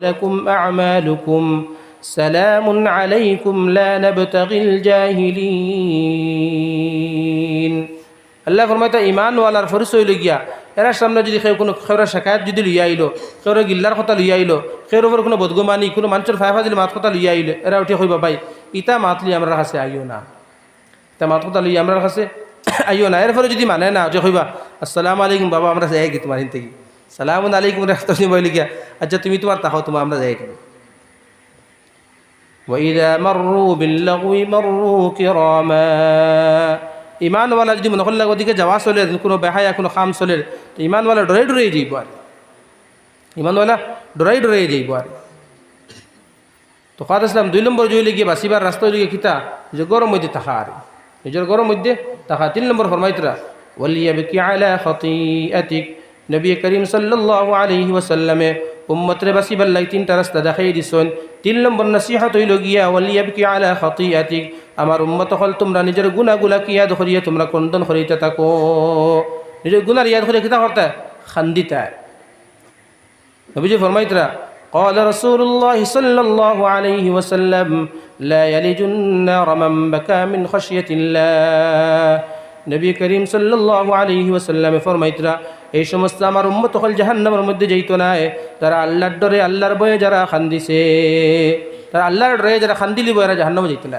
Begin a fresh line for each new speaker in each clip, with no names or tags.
لكم أعمالكم سلام عليكم لا نبتغي الجاهلين আল্লাহ ফরমাইতা ইমান ওয়ালার ফরিস হইল গিয়া এরা সামনে যদি কেউ কোনো খেউরা শেখায়ত যদি লইয়া আইলো খেউরা গিল্লার কথা লইয়া আইলো খেউর উপর কোনো বদগুমানি কোনো মানুষের ফাইফা যদি মাত কথা লইয়া আইলে এরা উঠে কইবা ভাই ইতা মাতলি আমরা কাছে আইও না তা মাত কথা লইয়া আমরা কাছে আইও না এরপরে যদি মানে না যে কইবা আসসালামু আলাইকুম বাবা আমরা যাই কি তোমার থেকে সালাম আলাইকুম রাখতে বলি গিয়া আচ্ছা তুমি তোমার তাহো তোমার আমরা যাই কি وإذا مروا باللغو مروا كراما ইমানওয়ালা যদি মনে করলে ওদিকে যাওয়া চলে কোনো বেহায়া কোনো খাম চলে তো ইমানওয়ালা ডরাই ডরাই যাইব আর ইমানওয়ালা ডরাই ডরাই যাইব আর তো খাদ আসলাম দুই নম্বর জইলে গিয়ে বাসিবার রাস্তা জুগে কিতা যে গরম মধ্যে থাকা আর নিজের গরম মধ্যে থাকা তিন নম্বর ফরমাইতরা ওয়ালিয়াবিকি আলা খতিআতিক নবী করিম সাল্লাল্লাহু আলাইহি ওয়াসাল্লামে উম্মতরে বাসিবার লাই তিনটা রাস্তা দেখাই দিছেন তিন নম্বর নসিহত হইল গিয়া ওয়ালিয়াবিকি আলা খতিআতিক আমার উম্মত হল তোমরা নিজের গুণাগুলা কি ইয়াদ করিয়ে তোমরা কন্দন করিতে থাকো নিজের গুণার ইয়াদ করিয়ে কিতা করতে খান্দিতা নবীজি ফরমাইতরা قال رسول الله صلى الله عليه وسلم لا يلج النار من بكى من خشية الله নবী করিম আলহি ওসাল্লামে ফরমাইতরা, এই সমস্ত আমার উম্মত হল জাহান্নামের মধ্যে যাইতো না তারা আল্লাহর ডরে আল্লাহর বয়ে যারা খান্দিছে, তারা আল্লাহর ডরে যারা খান্দিলিব এরা জাহান্নামে যাইতো না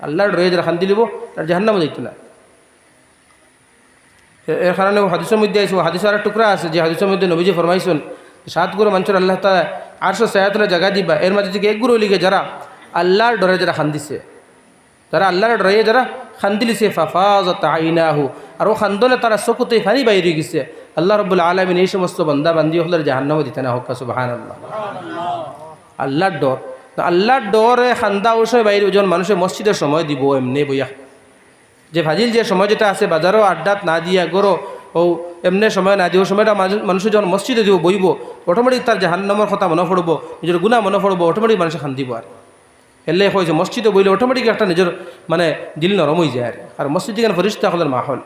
আল্লাহর ডরে যারা খান্দিলিব তারা জাহান্নামে যাইতো না এর কারণে হাদিসের মধ্যে আছে হাদিসের আর টুকরা আছে, যে হাদিসের মধ্যে নবীজি ফরমাইছেন সাত গুরু মানুষের আল্লাহ তালা আটশো সায়াতলা জায়গা দিবা, এর মাঝে থেকে এক গুরু লিগে যারা আল্লাহর ডরে যারা খান্দিছে। তারা আল্লাহর ডরে যারা খান্দিলিছে ফাফাজত আইনাহু। আর ও খান্দনে তারা চকুতে ফানি বাইরে গেছে। আল্লাহ রবুল্লা আলমিন এই সমস্ত বন্দা বান্দি হলের জাহান্নাম দিতে না, হোক সুবাহান আল্লাহ আল্লাহর ডর। আল্লাহর ডরে খান্দা ওসয় বাইরে যখন মানুষের মসজিদের সময় দিব এমনি বইয়া। যে ভাজিল যে সময় যেটা আছে, বাজারও আড্ডাত না দিয়া গরো, ও এমনি সময় না দিব সময়টা মানুষ যখন মসজিদে দিব, বইব, অটোমেটিক তার জাহান্নামের কথা মনে পড়ব, নিজের গুণা মনে পড়ব, অটোমেটিক মানুষে খান্দিব আর। এলে হয়েছে মসজিদে বইলে অটোমেটিক একটা নিজের মানে দিল নরম হয়ে যায় আর মসজিদ কেন ফরিস্তা হলেন মাহল।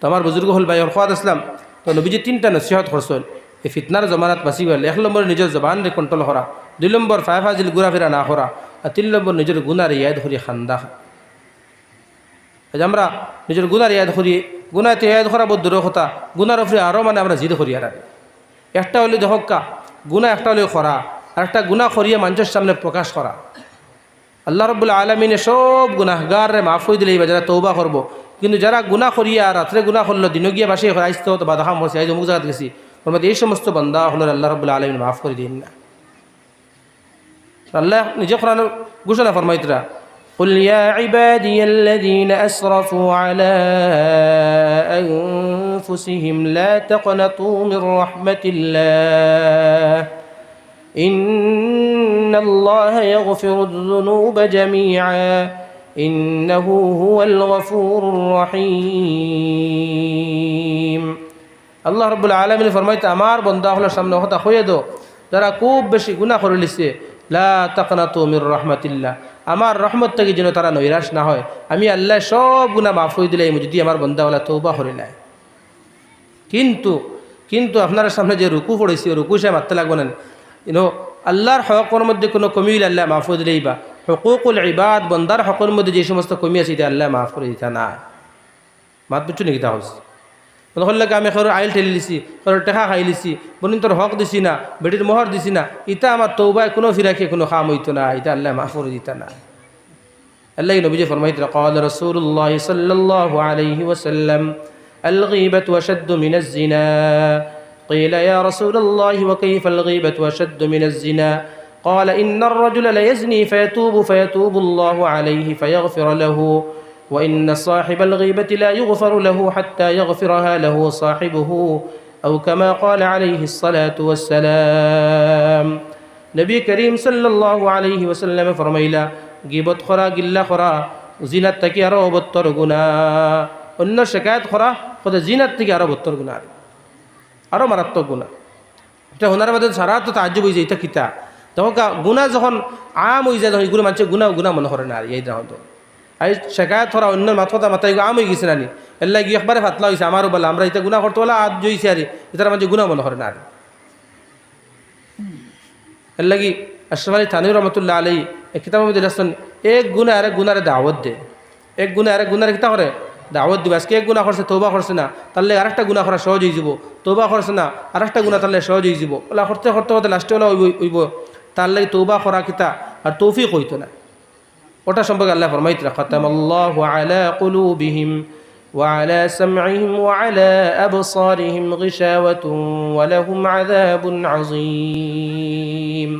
তো আমার বুজুর্গ হল ভাই খোয়াদ আসলাম তো নবীজি তিনটা নসিহত করছেন। এই ফিতনার জমানাত বাঁচি গেল। এক নম্বর নিজের জবানরে কন্ট্রোল করা। দুই নম্বর ফাইভ হাজিল ঘুরাফেরা না করা। আর তিন নম্বর নিজের গুনার ইয়াদ করি খান্দা। আমরা নিজের গুনার ইয়াদ করি গুনাতে ইয়াদ করা বহুত দূরের কথা। গুনার ওপরে আরও মানে আমরা জিদ করি আর একটা হলে দেখকা গুণা একটা হলে করা আর একটা গুণা করিয়ে মানুষের সামনে প্রকাশ করা আল্লাহ রবুল্লা আলমিনে সব গুনাহগারে মাফ হয়ে দিলে যারা তৌবা করবো কিন্তু যারা গুণা করিয়া রাত্রে গুণা করলো দিনগিয়া বাসে আসতে হতো বা দেখা মরছে আজ অমুক জায়গা গেছি ওর মধ্যে এই সমস্ত বন্দা হলো আল্লাহ রবুল্লা আলমিন মাফ করে দিন না আল্লাহ নিজে কোরআন ঘোষণা ফরমাইতরা قل يا عبادي الذين أسرفوا على أنفسهم لا تقنطوا من رحمة الله إن الله يغفر الذنوب جميعا إنه هو الغفور الرحيم আল্লাহ রব্বুল আলমিন ফরমাইতে আমার বন্ধা হলো সামনে হতা হয়ে দো যারা খুব বেশি গুণা করে লিছে লা তাকনা তো মির রহমতিল্লাহ আমার রহমত থেকে যেন তারা নৈরাশ না হয় আমি আল্লাহ সব গুণা মাফ হয়ে দিলে যদি আমার বন্দাওয়ালা তৌবা করে নেয় কিন্তু কিন্তু আপনার সামনে যে রুকু পড়েছি রুকু সে মারতে লাগবে না ইনো আল্লাহর হকর মধ্যে কোনো কমি আল্লাহ মাফ করে দিলেই বা হকুকুল ইবাদ বন্দার হকর মধ্যে যে সমস্ত কমি আছে এটা আল্লাহ মাফ করে দিতা না মাত বুঝছো নাকি তা হচ্ছে মনে করলে আমি সর আইল ঠেলি দিছি সর টেকা খাই লিছি বনিন তোর হক দিছি না বেটির মোহর দিছি না ইটা আমার তৌবায় কোনো ফিরাকে কোনো খাম হইতো না এটা আল্লাহ মাফ করে দিতা না আল্লাহ নবীজি ফরমাইত قال رسول الله صلى الله عليه وسلم الغيبة أشد من الزنا قيل يا رسول الله وكيف الغيبة أشد من الزنا قال إن الرجل ليزني فيتوب فيتوب الله عليه فيغفر له وإن صاحب الغيبة لا يغفر له حتى يغفرها له صاحبه أو كما قال عليه الصلاة والسلام نبي كريم صلى الله عليه وسلم فرميلا গিবত খরা গিল্লা খরা জিনাত থেকে আরও বত্তর গুণা অন্য শেখায়ত খরা কত জিনাত থেকে আরও বত্তর গুণা আরও মারাত্মক গুণা এটা হোনার মধ্যে সারা তো বই যায়, এটা কিতা তখন গুণা যখন আম হয়ে যায়, তখন এগুলো মানুষের গুণা গুণা মনে করে না আর এই যখন আর শেখায়ত থরা অন্য মাথা মাথা আম হয়ে গেছে নানি এল্লা গিয়ে একবারে ফাতলা হয়েছে আমারও বলে আমরা এটা গুণা করতে বলে আজ জইছে আর এটার মাঝে গুণা মনে করে না আর এর লাগি আশরাফ থানির রহমতুল্লাহ আলী মধ্যে লেখছেন এক গুণা আরেক গুণারে দাওয়াত দে। এক গুণা আরেক গুণারে কিতা করে দাওয়াত দিবে আজকে এক গুণা করছে তৌবা করছে না তাহলে আরেকটা গুণা করা সহজ হয়ে যাব তৌবা করছে না আরেকটা গুণা তাহলে সহজ হয়ে যাব ওলা করতে করতে করতে লাস্টে ওলা হইব তার লাগে তৌবা করা কিতা আর তৌফিক হইতো না ওটা সম্পর্কে আল্লাহ ফরমাইতরা খতাম আল্লাহ আলা কুলুবিহিম وعلى سمعهم وعلى أبصارهم غشاوة ولهم عذاب عظيم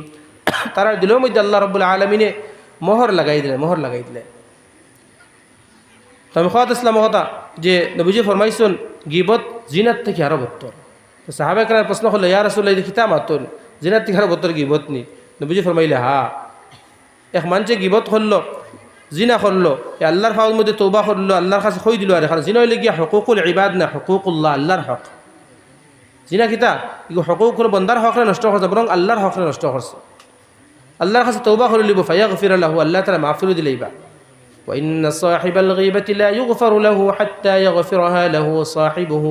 তারা দিলের মধ্যে আল্লাহ রব্বুল আলমিনে মোহর লাগাই দিলে মোহর লাগাই দিলে তো আমি খাওয়াত ইসলাম কথা যে নবীজি ফরমাইছুন গিবত জিনাত থেকে আরও বত্তর তো সাহাবে কার প্রশ্ন হলো ইয়ার আসলে খিতা মাতন জিনাত থেকে আরও বত্তর গিবত নি? নবীজি ফরমাইলে, হা। এক মানুষে গিবত করল জিনা করল এ আল্লাহর ফাউর মধ্যে তৌবা করল আল্লাহর কাছে খই দিল আর এখানে জিনা হইলে গিয়া হকুকুল ইবাদ না, হকুকুল্লাহ আল্লাহর হক। জিনা কিতা ইগো হকুক কোনো বন্দার হকরে নষ্ট করছে বরং আল্লাহর হকরে নষ্ট করছে আল্লাহর কাছে তৌবা করে লিব ফাইয়া গফির আল্লাহ আল্লাহ তারা তালা দিলে দিলেইবা وإن صاحب الغيبة لا يغفر له حتى يغفرها له صاحبه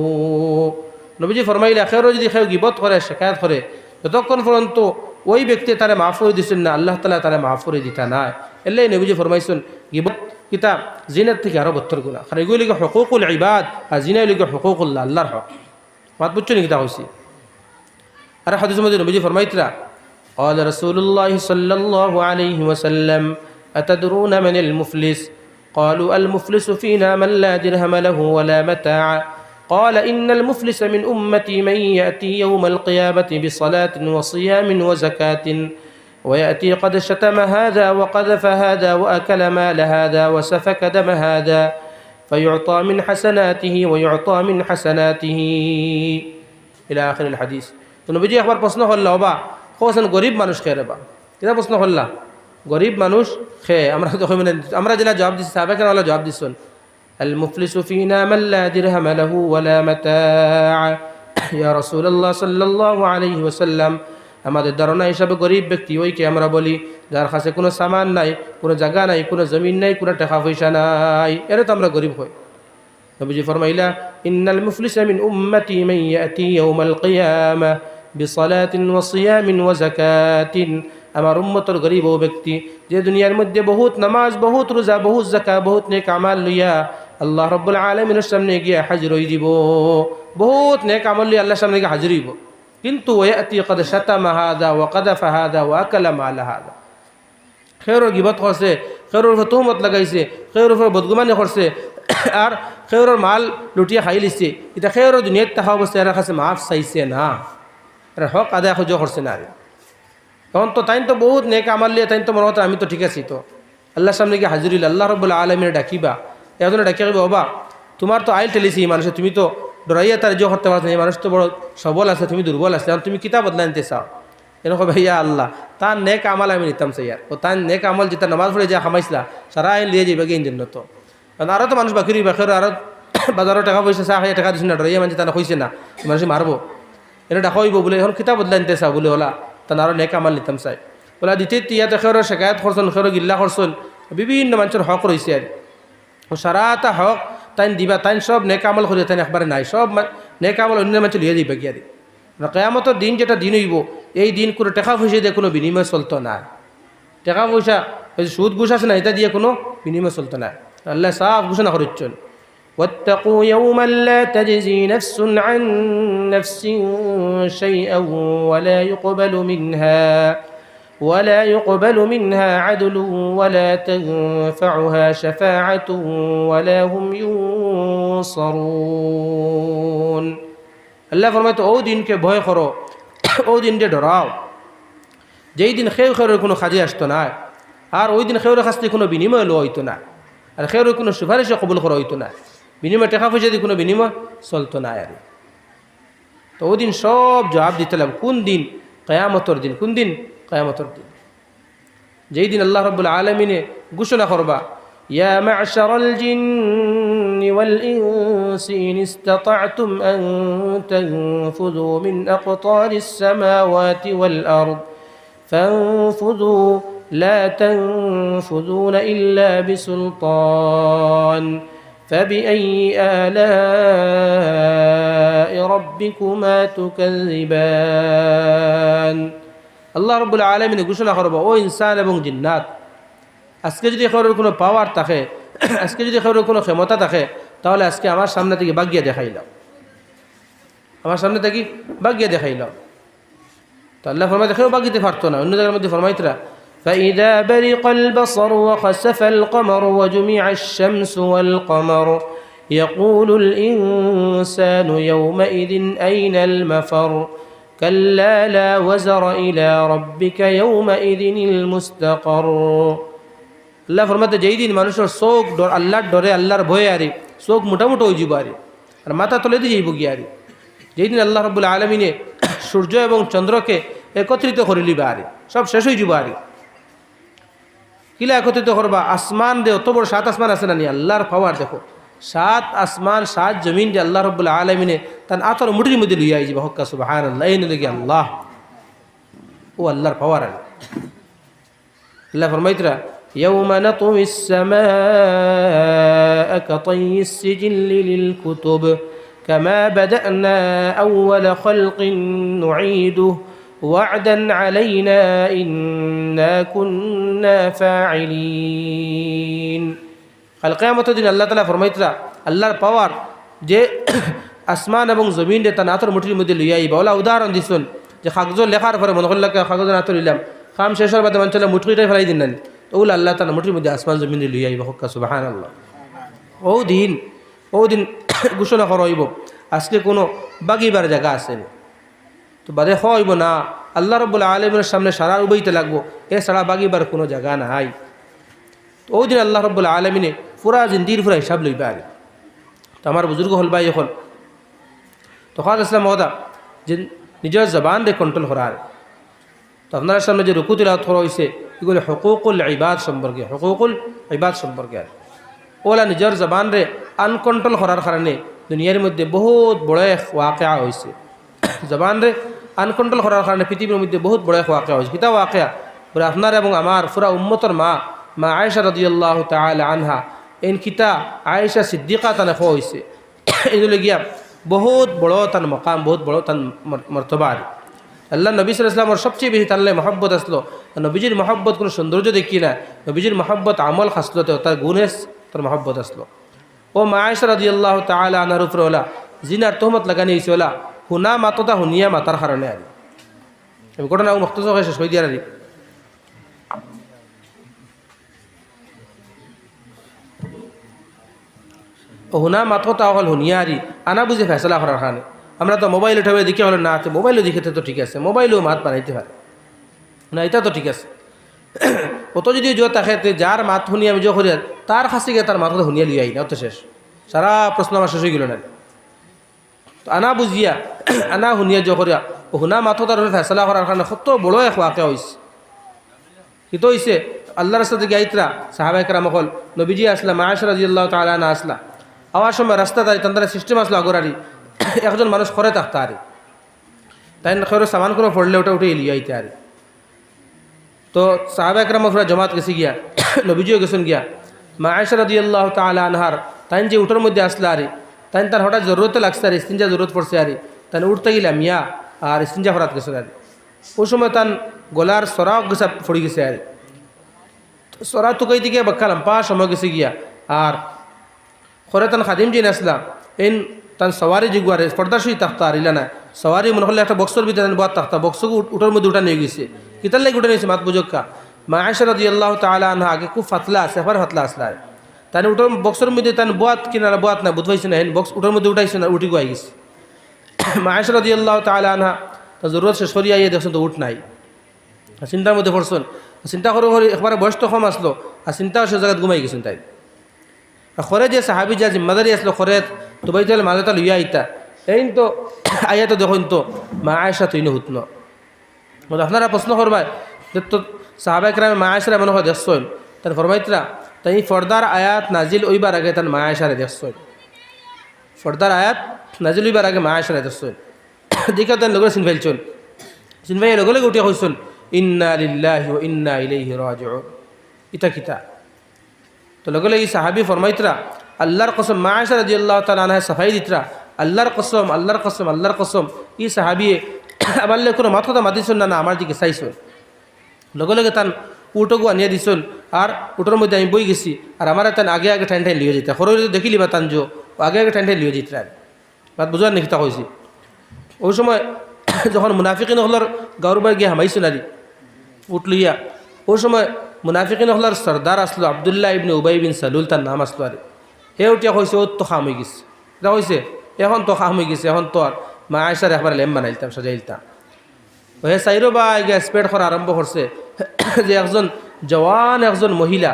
নবীজি ফরমাইলে আখেরও যদি কেউ গিবত করে শেখায়ত করে যতক্ষণ পর্যন্ত ওই ব্যক্তি তারা মাফ করে দিচ্ছেন না আল্লাহ তালা তারা মাফ করে দিতা নাই এলাই নবীজি ফরমাইছেন গিবত কিতাব জিনার থেকে আরো বত্তর গুণা কারণ এগুলো লিখে হকুকুল ইবাদ আর জিনাই লিখে হকুকুল্লাহ আল্লাহর হক মাত বুঝছো নি কিতা হয়েছি আর হাদিস মধ্যে নবীজি ফরমাইতরা قال رسول الله صلى الله عليه وسلم أتدرون من المفلس قالوا المفلس فينا من لا درهم له ولا متاع قال إن المفلس من أمتي من يأتي يوم القيامة بصلاة وصيام وزكاة ويأتي قد شتم هذا وقذف هذا وأكل مال هذا وسفك دم هذا فيعطى من حسناته ويعطى من حسناته إلى آخر الحديث নবীজি একবার প্রশ্ন করল বা কোসেন গরিব মানুষ খেয়ে রে বা এটা প্রশ্ন করলা গরিব মানুষ খেয়ে আমরা যখন মানে আমরা যেটা জবাব দিচ্ছি সাবেকের আল্লাহ জবাব দিচ্ছেন المفلس فينا من لا درهم له ولا متاع يا رسول الله صلى الله عليه وسلم আমাদের ধারণা হিসাবে গরিব ব্যক্তি ওইকে আমরা বলি যার কাছে কোনো সামান নাই কোনো জায়গা নাই কোনো জমিন নাই কোনো টাকা পয়সা নাই এরা তো আমরা গরিব হই নবীজি ফরমাইলা ইন্নাল মুফলিস মিন উম্মতি মান ইয়াতি ইয়াউমাল কিয়ামা বিসালাতিন ওয়া সিয়ামিন ওয়া যাকাতিন আমার উম্মতর গরিব ও ব্যক্তি, যে দুনিয়ার মধ্যে বহুত নামাজ, বহুত রোজা, বহুত জাকা বহুত নেক আমাল লইয়া আল্লাহ রব্বুল আলমিনের সামনে গিয়ে হাজির হয়ে দিব। বহুত নেক আমল লইয়া আল্লাহর সামনে গিয়ে হাজির হইব। কিন্তু ওয়াতি কদ শাতামা হাদা ওয়া কাদাফা হাদা ওয়া আকালা মালা হাদা। খেয়র গিবত করছে খেয়র উপর তহমত লাগাইছে খেয়র উপর বদগুমানি করছে, আর খেয়রের মাল লুটিয়ে খাই লিছে। এটা খেয়র দুনিয়াত থাকা অবস্থা এর কাছে মাফ চাইছে না। এর হক আদায় সহ্য করছে না তখন তো তাই তো বহুত নেক আমার লিয়ে তাই তো মনে হতো আমি তো ঠিক আছি তো। আল্লাহর সামনে গিয়ে হাজির হইল আল্লাহ রব্বুল্লাহ আলমের ডাকিবা। এজন্য ডাকিয়া কইবা বাবা তোমার তো আইল ঠেলিছি এই মানুষে, তুমি তো ডরাইয়া তার যে করতে পারছ এই মানুষ তো বড় সবল আছে, তুমি দুর্বল আছে, এখন তুমি কিতাব বদলা নিতে চাও? এরকম ভাইয়া আল্লাহ, তার নেক আমাল আমি নিতাম সে ইয়ার। ও তার নেক আমল যেটা নামাজ পড়ে যা খামাইছিলা সারা আইন লিয়ে যাবে গিয়ে জন্য তো কারণ আরও তো মানুষ বাকি বাকি আরও বাজারও টাকা পয়সা চা খাইয়া টাকা দিছি না, ডরাইয়া মানুষ তারা হয়েছে না মানুষ মারবো। এটা ডাকা হইব বলে, এখন কিতাব বদলা নিতে চাও বলে, ওলা। তার আরও নেক আমাল নিতাম চাই। ওলা দ্বিতীয় তিয়াতে খেরো শেখায়ত করছেন খেরো গিল্লা করছেন বিভিন্ন মানুষের হক রয়েছে আর ও সারাটা হক তাই দিবা তাই সব নেক আমল করিয়া তাই একবারে নাই সব নেক আমল অন্য মানুষ লিয়ে দিবে গিয়া দি। কেয়ামতের দিন যেটা দিন হইব, এই দিন কোনো টাকা পয়সা দিয়ে কোনো বিনিময় চলতো না টাকা পয়সা সুদ ঘুষ আছে না, এটা দিয়ে কোনো বিনিময় চলতো না আল্লাহ সাফ ঘোষণা করিচ্ছেন واتقوا يوما لا تجزي نفس عن نفس شيئا ولا يقبل منها ولا يقبل منها عدل ولا تنفعها شفاعة ولا هم ينصرون আল্লাহ ফরমায় তো ও দিনকে ভয় করো ও দিনকে ডরাও যেই দিন খেউ খেউরের কোনো কাজে আসতো না আর ওই দিন খেউরের কাছ থেকে কোনো বিনিময় লো হইতো না আর খেউরের কোনো সুপারিশে কবুল করা হইতো না বিনিময় টাকা পয়সা দিয়ে কোনো বিনিময় চলতো না আর তো ওই দিন সব জবাব দিতেলাম কোন দিন কয়ামতর দিন কোন দিন কয়ামতর দিন যেই দিন আল্লাহ রব্বুল আলমিনে ঘোষণা করবা يا معشر الجن والإنس إن استطعتم أن تنفذوا من أقطار السماوات والأرض فانفذوا لا تنفذون إلا بسلطان فبأي آلاء ربكما تكذبان আল্লাহ রবুল্লা আলমিনে ঘোষণা করবো ও ইনসান এবং জিন্নাত আজকে যদি এখনের কোনো পাওয়ার থাকে আজকে যদি এখনের কোনো ক্ষমতা থাকে তাহলে আজকে আমার সামনে থেকে বাগিয়া দেখাইলাম আমার সামনে থেকে বাগিয়া দেখাইলাম তো আল্লাহ ফরমাই দেখেও বাগিতে পারতো না অন্য জায়গার মধ্যে ফরমাইতরা فإذا برق البصر وخسف القمر وجمع الشمس والقمر يقول الإنسان يومئذ أين المفر كلا لا وزر إلى ربك يومئذ المستقر আল্লাহ ফরমাতে যেই দিন মানুষের চোখ ডর আল্লাহর ডরে আল্লাহর ভয়ে আরে চোখ মোটামুটি হয়ে যাব আরে আর মাথা তলে দিয়ে যাইব গিয়ে আরে যেই দিন আল্লাহ রবুল্লা আলমিনে সূর্য এবং চন্দ্রকে একত্রিত করে লিবা আরে সব শেষ হয়ে যাব আরে কিলা একত্রিত করবা আসমান দে অত বড় সাত আসমান আছে না নি আল্লাহর পাওয়ার দেখো সাত আসমান সাত জমিন যে আল্লাহ রবুল্লা আলমিনে তার আতর মুটির মধ্যে লইয়া যাবা হক্কা সুবাহান আল্লাহ এই নদী আল্লাহ ও আল্লাহর পাওয়ার আরে আল্লাহ ফরমাইতরা يوم نطوي السماء كطي السجل للكتب كما بدأنا أول خلق نعيده وعدا علينا إنا كنا فاعلين القيامة দিন আল্লাহ তালা ফরমাইতরা আল্লাহর পাওয়ার যে আসমান এবং জমিন রে তা নাতর মুঠির মধ্যে লইয়াইবা ওলা উদাহরণ দিছুন যে কাগজ লেখার পরে মনে করলে কাগজ নাতর লইলাম কাম শেষ হওয়ার বাদে মানুষ মুঠুরিটাই ফেলাই দিন না ওগুলো আল্লাহ তালা মুঠির মধ্যে আসমান জমিন লইয়া আইব হক্কা সুবাহান আল্লাহ ও দিন ও দিন ঘোষণা করা হইব আজকে কোনো বাগিবার জায়গা আসেনি তো বাদে হইব না। আল্লাহ রব্বুল্লা আলমের সামনে সারা উবইতে লাগবো। এ ছাড়া বাগিবার কোনো জায়গা নাই। তো ও দিন আল্লাহ রব্বুল্লা আলমিনে পুরা জিন্দির পুরা হিসাব লইবা আরে। তো আমার বুজুর্গ হল ভাই এখন। তখন আসলাম মহদা যে নিজের জবান রে কন্ট্রোল করা আর। তো আপনার সামনে যে রুকু তিলাওয়াত করা হয়েছে এগুলো হকুকুল ইবাদ সম্পর্কে, হকুকুল ইবাদ সম্পর্কে আর। ওলা নিজের জবান রে আনকন্ট্রোল করার কারণে দুনিয়ার মধ্যে বহুত বড় এক ওয়াকেয়া হয়েছে জবান রে আনকন্ট্রোল করার কারণে পৃথিবীর মধ্যে বহুত বড় এক ওয়াকেয়া হয়েছে কিতা ওয়াকেয়া বলে আপনার এবং আমার পুরা উম্মতর মা মা আয়েশা রদিয়াল্লাহ তালা আনহা, এন কিতা আয়েশা সিদ্দিকা তানে হয়েছে এগুলো গিয়া বহুত বড় তান মকাম, বহুত বড় তান মর্তবা আর আল্লাহ নবী সাল্লামের সবচেয়ে বেশি তাল্লে মহব্বত আসলো নবীজির মহব্বত কোনো সৌন্দর্য দেখি না নবীজির মহব্বত আমল খাসলো তো তার গুণে তার মহব্বত আসলো ও মায়েশা রাজি আল্লাহ তালা আনার উপরে ওলা জিনার তোহমত লাগানি হয়েছে ওলা হুনা মাততা হুনিয়া মাতার কারণে আর ঘটনা মক্তজ শেষ হয়ে দিয়ার আর হুনা মাততা হল হুনিয়ারি আনা বুঝে ফেসলা করার কারণে আমরা তো মোবাইল উঠাবে দেখে হলো না মোবাইলও দেখেতে তো ঠিক আছে মোবাইলেও মাত বানাইতে পারে। না, এটা তো ঠিক আছে। অত যদি জোর থাকে যার মাত শুনি আমি জোর করি তার কাছে গিয়ে তার মাথা শুনিয়া লিয়াই না, অত শেষ। সারা প্রশ্ন আমার শেষ হয়ে গেল না আনা বুঝিয়া আনা শুনিয়া জোর করিয়া শুনা মাথো তার ফেসলা করার কারণে কত বড় এক হয়েছে কিন্তু হয়েছে আল্লাহ রাস্তা থেকে আইতরা সাহাবাই কারাম হল নবীজি আসলা মায়াসা রাজি আল্লাহ তালা না আসলা আওয়ার সময় রাস্তা তাই তাদের সিস্টেম আসলো আগরারি একজন মানুষ করে থাকতে আরে তাই খেয়ে সামান কোনো পড়লে ওটা উঠে এলিয়ে আইতে আরে তো সাহাবা একরাম পুরা জমাত গেছে গিয়া, নবীজিও গেছেন গিয়া মা আয়সা রাদি আল্লাহ তালা আনহার তাইন যে উঠোর মধ্যে আসলে আরে তাইন তার হঠাৎ জরুরতে লাগছে আর ইস্তিনজা জরুরত পড়ছে আরে তাই উঠতে গেলাম মিয়া আর ইস্তিনজা ফরাত গেছে আরে ওই সময় তান গলার সরা গেছে, ফড়ি গেছে আরে। সরা তুকাই দিকে বাক্কালাম, পা সময় গেছে গিয়া। আর খরে তান খাদিম জিন আসলাম এন তান সওয়ারি জিগুয়ারে পর্দা শুই তাক্তা আর ইলা না সওয়ারি মনে হলে একটা বক্সর ভিতরে বাদ তাক্তা বক্সকে উঠার মধ্যে উঠা নিয়ে গেছে। কিতার লাগে উঠে নিয়েছে মাত বুঝক্কা মা আয়সা রাজি আল্লাহ তালা আনহা আগে খুব ফাতলা, সেফার ফাতলা আসলা। তাই উঠার বক্সের মধ্যে তান বোয়াত কিনা বোয়াত না বুঝবাইছে না হেন বক্স উঠার মধ্যে উঠাইছে না, উঠি গুয়াই গেছে। মা আয়সা রাজি আল্লাহ তালা আনহা তা জরুরত সে সরিয়ে আইয়ে দেখছেন তো উঠ নাই। চিন্তার মধ্যে পড়ছেন চিন্তা করে করে একবারে বয়স তো কম আসলো, আর চিন্তাও সে জায়গায় ঘুমাই গেছেন তাই। খরে যে সাহাবি যা জিম্মাদারি আসলো খরে তো বাই তাহলে মালে তাহলে ইয়া আইতা। এই তো আইয়া তো দেখুন তো মা আয়সা তুই হুতন। আপনারা প্রশ্ন করবাই, যে তো সাহাবাই ক্রামে মা আয়সারা মনে হয় দেখছেন? তার ফরমাইতরা, তাই ফর্দার আয়াত নাজিল ওইবার আগে তার মা আয়সারে দেখছেন। ফর্দার আয়াত নাজিল ওইবার আগে মা আয়সারে দেখছেন দেখে তার লগরে চিন ফেলছেন চিন। ভাই লগে লগে উঠিয়া হয়েছেন ইন্না লিল্লাহি ও ইন্না ইলাইহি রাজিউন। ইতা কিতা? তো লগে লগে সাহাবি ফরমাইতরা, আল্লাহর কসম, মা মায়েশা রাজি আল্লাহ তালা সাফাই দিতরা, আল্লাহর কসম আল্লাহর কসম আল্লাহর কসম। ই সাহাবিয়ে, আমার লে কোনো মাথা মাতিছুন না না, আমার দিকে চাইছুন। লগে লগে তান উটোগু আনিয়ে দিছুন, আর উটোর মধ্যে আমি বই গেছি, আর আমার তান আগে আগে ঠাইন ঠাইন লিয়ে যেতে সরু দেখিলি বা তান যো আগে আগে ঠাইন ঠাইন লিয়ে যেতে বাদ বুঝার নাকি তা কইছি ওই সময় যখন মুনাফিকিন হলর গাউরবার গিয়ে হামাইছুন আরি উঠ লইয়া ওই সময় মুনাফিকিন হলার সর্দার আসলো আবদুল্লাহ ইবনে উবাই বিন সালুল তার নাম আসলো আরে হে উঠিয়া কইছে ও তো খাম হয়ে গেছে। এটা কইছে এখন তো খাম হয়ে গেছে, এখন তো আর মা আয়সার একবার লেম বানাইতাম সাজাইলতাম হে চাইরো বা আগে স্পেড করা আরম্ভ করছে যে একজন জওয়ান একজন মহিলা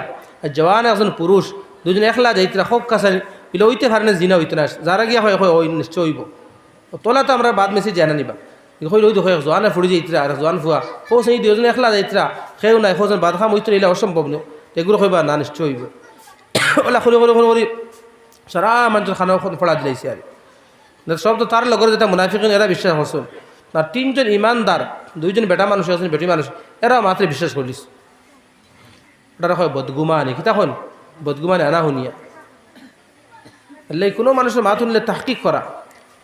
জওয়ান একজন পুরুষ দুজন একলা যাইতরা খুব কাছে বিলে ওইতে পারে না জিনা হইতে না যারা গিয়া হয় হয় নিশ্চয় হইব। তোলা তো আমরা বাদ মেসে জানা নিবা। হইল ওই দেখো জোয়ানে ফুড়ি যাইতরা আর জোয়ান ফুয়া। হো, সেই দুজন একলা যাইতরা সেও নাই হোজন বাদ খাম হইতে এলে অসম্ভব ন। এগুলো কইবা না, নিশ্চয় হইব। ওলা খুলি খুলি খুলি সারা মানুষের খানা ফড়া দিলাইছে আর সব তো তার লগর যেটা মুনাফিকিন এরা বিশ্বাস করছেন আর তিনজন ইমানদার দুইজন বেটা মানুষ আছেন বেটি মানুষ এরা মাত্র বিশ্বাস করিস ওটা হয় বদগুমানি। কিতা হন বদগুমানি, আনা শুনিয়া। এলে কোনো মানুষের মাত শুনলে তাহকিক করা।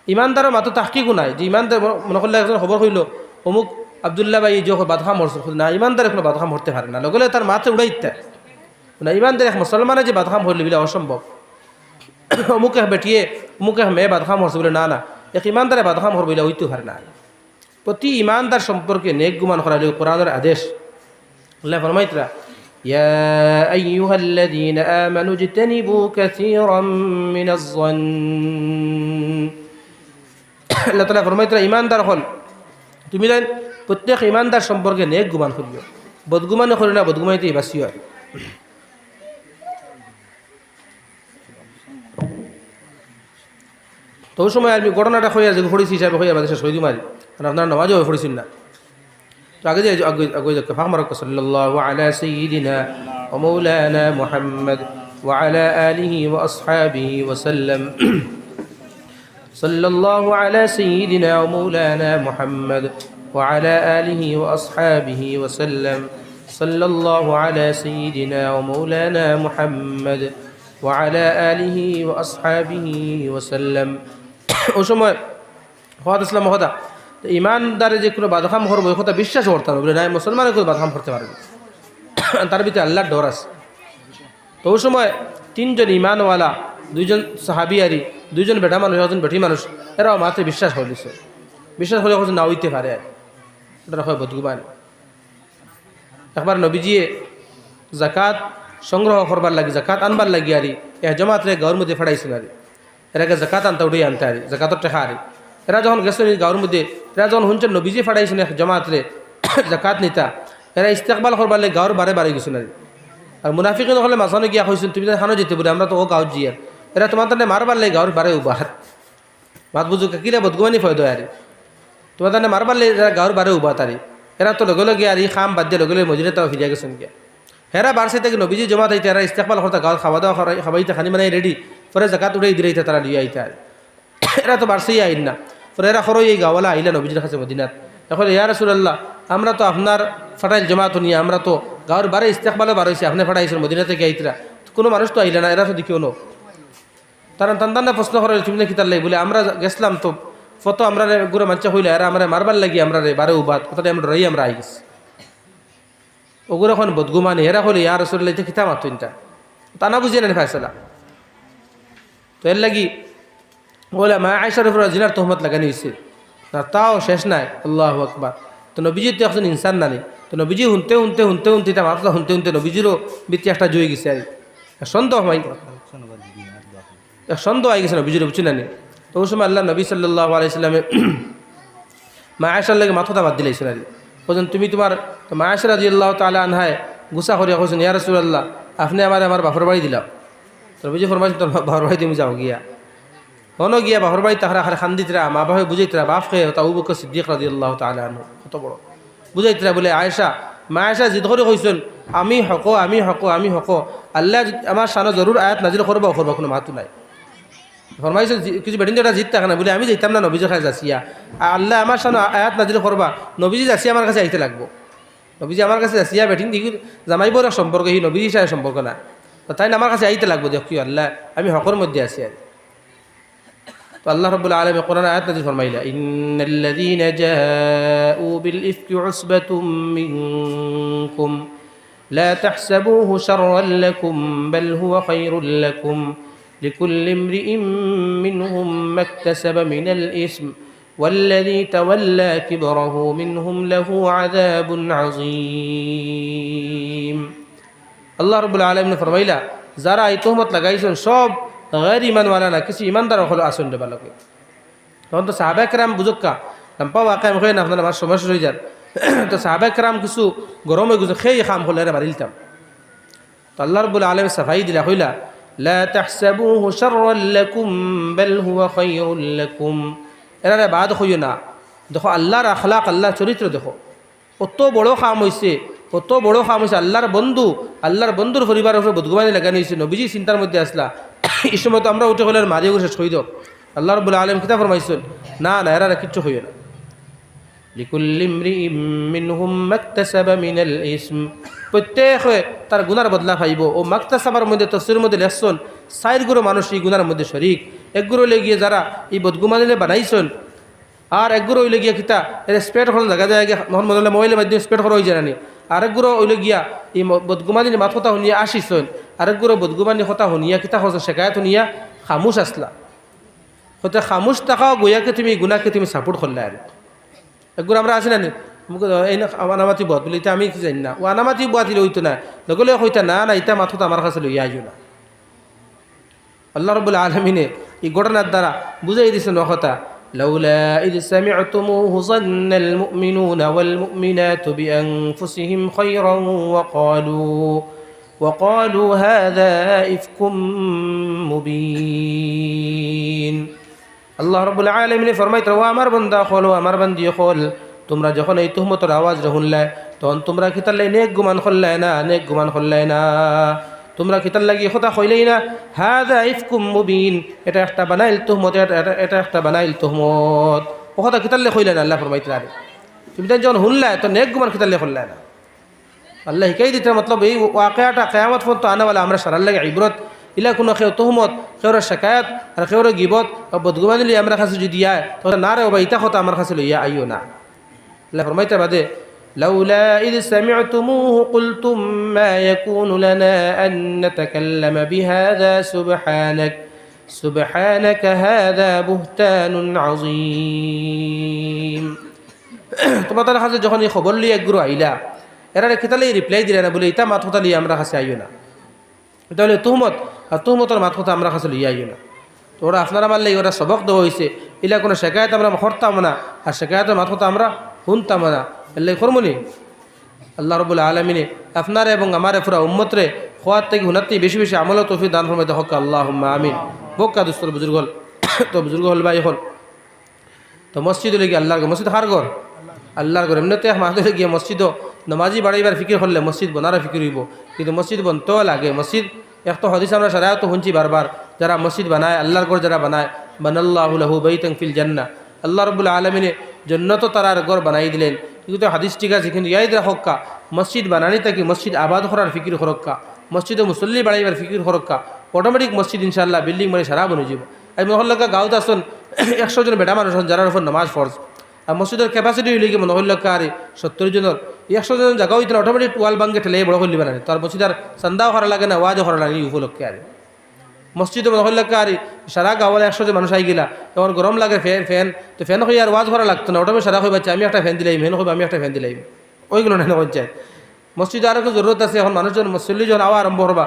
ইমানদারের মাতো তাহকিকও নাই। যে ইমানদার মনে করলে একজন খবর হইল, অমুক আবদুল্লাহ ভাই যে বাদখা মরছে। না, ইমানদার এখন বাদখা মরতে পারে না। লগলে তার মাতে উড়াইতে না, ইমানদার এক মুসলমানে যে বাদখা মরলে বলে অসম্ভব। অমুকে বেটিয়ে, অমুকে মেয়ে বাদখাম হরছে বলে, না না, এক ইমানদারে বাদখাম হর বলে হইতে পারে না। প্রতি ইমানদার সম্পর্কে নেক গুমান করা হলো কোরআনের আদেশ। আল্লাহ ফরমাইতরা يا أيها الذين آمنوا اجتنبوا كثيرا من الظن আল্লাহ তালা ফরমাইতরা ইমানদার হল তুমি দেন প্রত্যেক ইমানদার সম্পর্কে নেক গুমান করিও বদগুমান করি না বদগুমাইতে বাসিও আর তো ওই সময় আমি ঘটনাটা হইয়া যে ফড়িছি হিসাবে হইয়া বাদেশে শহীদ মারি আর আপনার নামাজও ফড়িছেন না أقول فأمرك صلى الله على سيدنا ومولانا محمد وعلى آله وأصحابه وسلم. صلى الله على سيدنا ومولانا محمد وعلى آله وأصحابه وسلم. صلى الله على سيدنا ومولانا محمد وعلى آله وأصحابه وسلم. وشمال هذا اسلام هذا. ইমানদারে যে কোনো বাদখাম করব কথা বিশ্বাস করতে বলে না, মুসলমানের কোনো বাদখাম করতে পারবে তার ভিতরে আল্লাহর ডর আছে। তো ওই সময় তিনজন ইমানওয়ালা, দুইজন সাহাবিয়ারি, দুইজন বেটা মানুষ, একজন বেটি মানুষ, এরাও মাত্র বিশ্বাস করে দিছে বিশ্বাস হলে না হইতে পারে। ওটা হয় বদগুমান একবার নবীজিয়ে জাকাত সংগ্রহ করবার লাগি, জাকাত আনবার লাগি আরি, এ জমাতরে গাঁর মধ্যে ফাড়াইছিল আরি। জাকাত আনতে উঠেই আনতে আরি, জাকাতর টেকা আরি। এরা যখন গেছিল গাঁর মধ্যে, এরা যখন শুনছেন নবীজি এক জমাতরে জাকাত নিতা, এরা ইস্তেকবাল করবার লাগে গাঁর বারে বারে গেছিল আরি আর মুনাফিক হলে মাঝখানে গিয়া হয়েছেন তুমি খানো যেতে বলে আমরা তো ও গাঁত জিয়ার এরা তোমার তাহলে মারবার লাগে গাঁর বারে উবাহাত মাত বুঝু কিরা বদগুমানি ফয়দ আরি? তোমার তাহলে মারবার লাগে এরা গাঁর বারে উবা তারি এরা তো লগে লগে আর ই খাম বাদ দিয়ে লগে লগে মজুরে তাও ফিরিয়া গেছেন গিয়া। হেরা বারসে থেকে নবীজি জমা দিতে এরা ইস্তেকবাল করতে গাঁর খাওয়া দাওয়া খাবাইতে, খানি মানে রেডি পরে জাকাত উঠে দিলাইতে তারা লিয়ে আইতে আর। এরা তো বারসেই আইন না। পরে এরা এই গাওয়ালা, আইলা নবীজির কাছে মদিনাত। এখন ইয়া রসুল্লাহ আমরা তো আপনার ফাটাইল জমাত নিয়ে, আমরা তো গাঁর বারে ইস্তেকবালে বার হয়েছে আপনি ফাটাইছেন মদিনা থেকে আইতরা। কোনো মানুষ তো আইলা না, এরা তো দেখিও নো তারা তান্দান্না প্রশ্ন করে, তুমি নাকি তার বলে, আমরা গেছিলাম তো, ফটো আমরা গুড়ে মাঞ্চা হইলে, এরা আমরা মারবার লাগি, আমরা রে, বারে উবাদ, কথাটা আমরা রই আমরা আই গেছি ওগুলো এখন বদগুমানি, এরা হলে ইয়া রসুল্লাহ খিতা মাতো ইনটা। তা না বুঝিয়ে নেন ফায়সলা। তো এর লাগি বলে মা আয়সার উপর জিনার তহমত লাগানি হয়েছে। আর তাও শেষ নাই। আল্লাহ আকবার। তো নবীজি তো একজন ইনসান নানি তো নবীজি শুনতে শুনতে শুনতে শুনতে তা মাত্রা শুনতে শুনতে নবীজিরও বৃত্তি একটা জয়ে গেছে আর সন্দেহ হয় সন্দেহ আই গেছে নবীজির বুঝছি নানি তো ওই সময় আল্লাহ নবী সাল্লাহ আলাইসাল্লামে মা আয়সার লাগে মাথাটা বাদ দিলাইছেন আর বলছেন, তুমি তোমার মা আয়সা রাজি আল্লাহ তালা আনহায় গুসা করিয়া কৈছেন ইয়া রসুল্লাহ আপনি আমার আমার বাপর বাড়ি দিলাম তো বুঝি ফরমাইছেন তোর বাপর বাড়ি তুমি যাও গিয়া। হনো গিয়া বাপর বাড়ি তাহারা খারে খান্দিতরা, মা বাপে বুঝাইতরা, বাপ খেয়ে তা উবক সিদ্দিক রাজি আল্লাহ তালা কত বড়। বুঝাইতরা বলে আয়সা মা আয়সা জিদ করে কইছেন, আমি হক আমি হক আমি হক। আল্লাহ আমার সানো জরুর আয়াত নাজিল করব করব, কোনো মাতু নাই। ফরমাইছে কিছু বেটিন যেটা জিত থাকে না। বলে, আমি যেতাম না নবীজির কাছে যাচ্ছিয়া আল্লাহ আমার সামনে আয়াত নাজিল করবা, নবীজি যাচ্ছি আমার কাছে আইতে লাগবো। নবীজি আমার কাছে যাচ্ছিয়া বেটিন দেখি জামাইবর সম্পর্ক হি নবীজি সাহেব সম্পর্ক না। তাই আমার কাছে আইতে লাগবো, দেখ কি আল্লাহ, আমি হকর মধ্যে আছি আর তো আল্লাহ রবুল্লা আলমে কোরআন আয়াত নাজির ফরমাইলা ইন্নাল্লাযীন জাউ বিল ইফকি উসবাতুম মিনকুম لا تحسبوه شرا لكم بل هو خير لكم لكل امرئ منهم ما اكتسب من الإثم والذي تولى كبره منهم له عذاب عظيم আল্লাহ রবুল্লা আলমিন ফরমাইলা যারা এই তোহমত লাগাইছেন সব গের ইমানওয়ালা না কিছু ইমানদার হলো আসন দেবা লোক তখন তো সাহাবেকরাম বুঝক্কা নাম্পা ওয়াকাম হয়ে না আপনার আমার সমস্যা হয়ে যান তো সাহাবেকরাম কিছু গরম হয়ে গেছে সেই খাম হলে বাড়িলতাম তো আল্লাহর বলে আলেম সাফাই দিলা হইলা লা تحسبوه شرا لكم, بل هو خير لكم. এরা বাদ হইও না দেখো আল্লাহর আখলাক আল্লাহর চরিত্র দেখো কত বড় খাম হয়েছে কত বড় খাম হয়েছে আল্লাহর বন্ধু আল্লাহর বন্ধুর পরিবারের উপরে বদগুমানি লাগানো হয়েছে নবীজি চিন্তার মধ্যে আসলা এই সময় তো আমরা উঠে হলে মারিয়ে গেছে শেষ হইদ আল্লাহ রবুল্লা আলম কিতা ফরমাইছেন? না না, এরা কিচ্ছু হইও না। প্রত্যেকে তার গুনার বদলা পাইব। ও মাকতাসাবার মধ্যে তফসির মধ্যে লেখছন সাইর গুরু মানুষ এই গুনার মধ্যে শরিক। একগুরো লেগিয়ে যারা এই বদগুমানিলে বানাইছন, আর একগুরো ওইলে গিয়া কিতা এটা স্পেট হল দেখা যায় মোহন মদলে মোবাইলের মাধ্যমে স্পেট করা হয়ে যায় আর আরেকগুলো ওইলে গিয়া এই বদগুমানির মাত কথা শুনিয়া আসিছন। আরেকগুলো বদগুমানি কথা শুনিয়া কিতা হচ্ছে শেখায়ত শুনিয়া খামুশ আসলা হতে খামুশ টাকাও গইয়াকে তুমি গুনাকে তুমি সাপোর্ট করলে আর একগুলো আমরা আছি না নি মোক এই না আনামাতি বত বলে এটা আমি কি জানি না ও আনামাতি বাতিল হইতো না লগলে হইতা না না এটা মাথা আমার কাছে লইয়া আইও না আল্লাহ রবুল্লা আলমিনে এই ঘটনার দ্বারা বুঝাই দিছে নকথা لولا إذ سمعتموه ظن المؤمنون والمؤمنات بأنفسهم خيرا وقالوا وقالوا هذا إفك مبين আল্লাহ রবুল আলমিনে ফরমাইত ও আমার বন্দা খোল ও আমার বান্দি খোল তোমরা যখন এই তুহমতর আওয়াজ রহুনলায় তখন তোমরা খিতাল্লাই নেক গুমান খোল্লায় না নেক গুমান খোল্লায় না তোমরা খিতার লাগি কথা কইলেই না হাদা ইফকুম মুবিন এটা একটা বানাইল তুহমত এটা- এটা একটা বানাইল তুহমত ও কথা খিতাল্লে কইলে না আল্লাহ ফরমাইত আরে তুমি তাই যখন শুনলায় তো নেক গুমান খিতাল্লে খোল্লায় না আল্লাহ শিকাই দিতে মতলব এই ওয়াকেয়াটা কেয়ামত পর্যন্ত আনাওয়ালা আমরা সারার লাগে ইবরত ইলা কোনো কেউ তহমত কেউর শেখায়ত আর কেউর গিবত বদগুমানি লিয়ে আমরা কাছে যদি আয় তখন না রে বা ইতা কথা আমার কাছে লইয়া আইও না আল্লাহ ফরমাইতে বাদে لولا إذ سمعتموه قلتم ما يكون لنا أن نتكلم بهذا سبحانك سبحانك هذا بهتان عظيم তোমাদের কাছে যখন এই খবর লিয়ে একগুরু আইলা এরা খেতালে রিপ্লাই দিলে না বলে ইটা মাত কথা লিয়ে আমরা কাছে আইও না। এটা হলে তুহমত, আর তুহমতের মাত কথা আমরা কাছে লিয়ে আইও না। তো ওরা আপনারা মারলে ওরা সবক দেওয়া হয়েছে এলা কোনো শেখায়ত আমরা করতাম না, আর শেখায়তের মাত কথা আমরা শুনতাম না। এলে করমনি? আল্লাহ রবুল্লা আলমিনে আপনার এবং আমার পুরা উম্মতরে খোয়ার থেকে হুনার বেশি বেশি আমল তফি দান ফরমাইতে হক আল্লাহ আমিন। বক্কা দুস্তর বুজুর্গ হল তো বুজুর্গ হল ভাই হল তো মসজিদ গিয়ে আল্লাহর মসজিদ হার ঘর? আল্লাহর ঘর, এমনিতে মাহাদুরে গিয়ে মসজিদ নমাজি বাড়াইবার ফিকির করলে মসজিদ বনার ফিকির হইব। কিন্তু মসজিদ বনতো লাগে। মসজিদ, এক তো হদিস আমরা সারা তো শুনছি বারবার, যারা মসজিদ বানায়, আল্লাহর ঘর যারা বানায় বানাল্লাহুলাহু বৈতং ফিল জান্না আল্লাহ রবুল্লা আলমিনে জন্নত তারার ঘর বানাই দিলেন। কিন্তু হাদিস ঠিক আছে, কিন্তু ইয়াদ রাখক্কা মসজিদ বানানি থাকি মসজিদ আবাদ করার ফিকির হরক্কা, মসজিদে মুসল্লি বাড়াইবার ফিকির হরক্কা অটোমেটিক মসজিদ ইনশাল্লাহ বিল্ডিং মানে সারা বনে যাব আমি মহল্লাকা গাঁৱত আসন, একশো জন বেটা মানুষ যারা নামাজ ফরজ। আর মসজিদের ক্যাপাসিটি হইলে কি মহল্লাকা আরে সত্তর জনের? একশো জন জায়গা হইতে অটোমেটিক ওয়াল বাঙ্গে ঠেলে বড় করলি বানানি তার মসজিদার চান্দাও করা লাগে না, ওয়াজও করা লাগে উপলক্ষে আরে মসজিদে মহল্লাকা আরে সারা গাঁওয়ালে একশো জন মানুষ আই গেলা। তখন গরম লাগে ফ্যান ফ্যান তো ফ্যান হয়ে আর ওয়াজ করা লাগতো না, অটোমেটিক সারা হয়ে বাচ্চা, আমি একটা ফ্যান দিলাম হেন হইব আমি একটা ফ্যান দিলাম ওইগুলো না পঞ্চায়েত মসজিদে আরও জরুরত আছে, এখন মানুষজন মুসল্লি জন আওয়া আরম্ভ করবা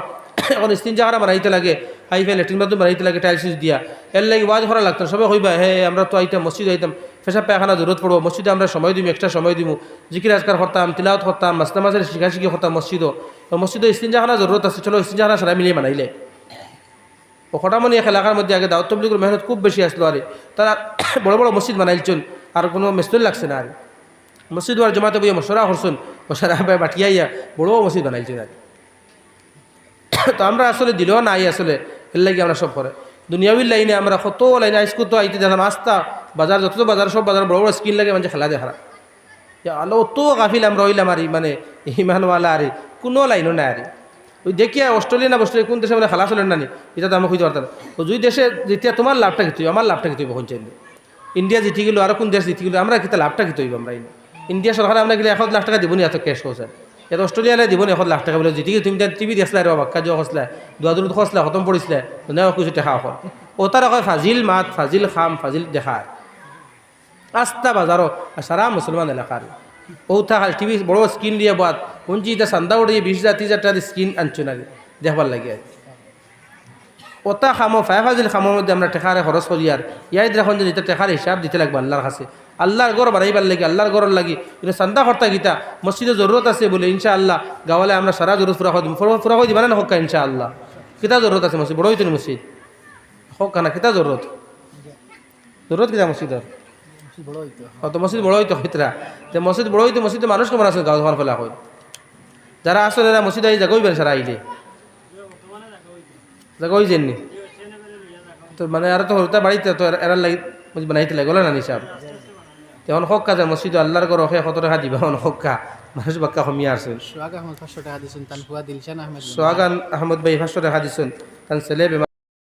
এখন স্টিন জায়গাটা বানাইতে লাগে হাই ফাই লেট্রিন বাথরুম বানাইতে লাগে টাইলস দিয়া। এর লাগে ওয়াজ করা লাগতো। সবাই কইবা, হে আমরা তো আইতাম মসজিদ আইতাম। পেশা পায়খানা জরুরত পড়ব মসজিদে আমরা সময় দিম এক্সট্রা সময় দিব জিকির আজকার করতাম তিলাওত করতাম মাস্তা মাসের শিখা শিখি করতাম মসজিদও মসজিদে জায়গাটা জরুরত আছে, চলো জায়গাটা সারা মিলিয়ে বানাইলে ও খটামনি এক এলাকার মধ্যে আগে দাওয়াত তবলিগুর মেহনত খুব বেশি আসলো আরে তারা বড় বড় মসজিদ বানাইলছেন আর কোনো মেসতুল লাগছে না আর মসজিদ আর জমাতে বইয়া মশরা করছেন মশরা বাটিয়াইয়া, বড় মসজিদ বানাইছেন আর তো আমরা আসলে দিলেও নাই আসলে, এর লাগে আমরা সব করে। দুনিয়াবি লাইনে আমরা কত লাইনে আইসকু তো আইতে যেতাম আস্তা বাজার যত বাজার, সব বাজার বড় বড় স্ক্রিন লাগে মানে খেলা দেখা আলো অত গাফিল আমরা হইলাম আর মানে ইমানওয়ালা আরে কোনো লাইনও নাই আরে ওই দেখিয়া অস্ট্রেলিয়া না অস্ট্রেলিয়া কোন দেশে মানে খেলা চলেন না নি এটা তো আমি খুঁজতে পারতাম তো দুই দেশে যেতিয়া তোমার লাভটা কি আমার লাভটা কি তুই চাইলে ইন্ডিয়া জিতি গেলো আর কোন দেশ জিতি গেলো আমরা কিতা লাভটা কি তৈব আমরা ইনো ইন্ডিয়া সরকার আমরা গেলে এক লাখ টাকা দিব নি এত ক্যাশ হোসে এত অস্ট্রেলিয়ালে দিব নি এক লাখ টাকা বলে জিতি গেলে, তুমি টিভি দেখলা রে বাক্কা যোৱা খসলা দুয়া দূৰত খসলা খতম পৰিছিলে না কিছু দেখা অকল ও তার কয় ফাজিল মাত, ফাজিল খাম, ফাজিল দেখা আস্তা বাজারও সারা মুসলমান এলাকার। ও থাকাল টিভি, বড় স্ক্রিন দিয়ে বাদ। উঞ্চি এটা সান্দা উঠে বিশ হাজার, ত্রিশ হাজার স্ক্রিন আনছো না দেখবার লাগে। ওটা খামো, ফাইভ হাজির খামোর মধ্যে আমরা টেকারে খরচ করি, আর ইয়াই দেখুন যে এটা টেকার হিসাব দিতে লাগবে আল্লাহর কাছে। আল্লাহর গড় বাড়াইবার লাগে আল্লাহর গড়র লাগি। কিন্তু সান্দা কর্তা গীতা মসজিদে জরুরত আছে বলে ইনশা আল্লাহ গাওয়ালে আমরা সারা জরুরত ফুরা খাই ফুরা খাই দিবা না হকা ইনশা আল্লাহ কিতা জরুরত আছে মসজিদ বড় হইতো মসজিদ হোক না কিতা জরুরত জরুরত কিতা মসজিদর অত মসজিদ বড় হইতো হইতরা যে মসজিদ বড় হইতো মসজিদে মানুষ কেমন আছে? গাঁও ফেলা হয়। যারা আসলে এরা মসজিদ আই জাগই বের সারা আইলে। জাগই যেননি তো মানে আর তো হরতা বাড়িতে তো এরা লাগি মসজিদ বানাইতে লাগে না নিসাব? তখন হক্কা যায় মসজিদ আল্লাহর ঘর অখে কত টাকা দিবা হন হক্কা। মানুষ বাক্কা কমিয়া আছে
সোহাগ আহমদ পাঁচশো টাকা আহমেদ
সোহাগান আহমদ ভাই ফাঁসশো টাকা দিছেন তার ছেলে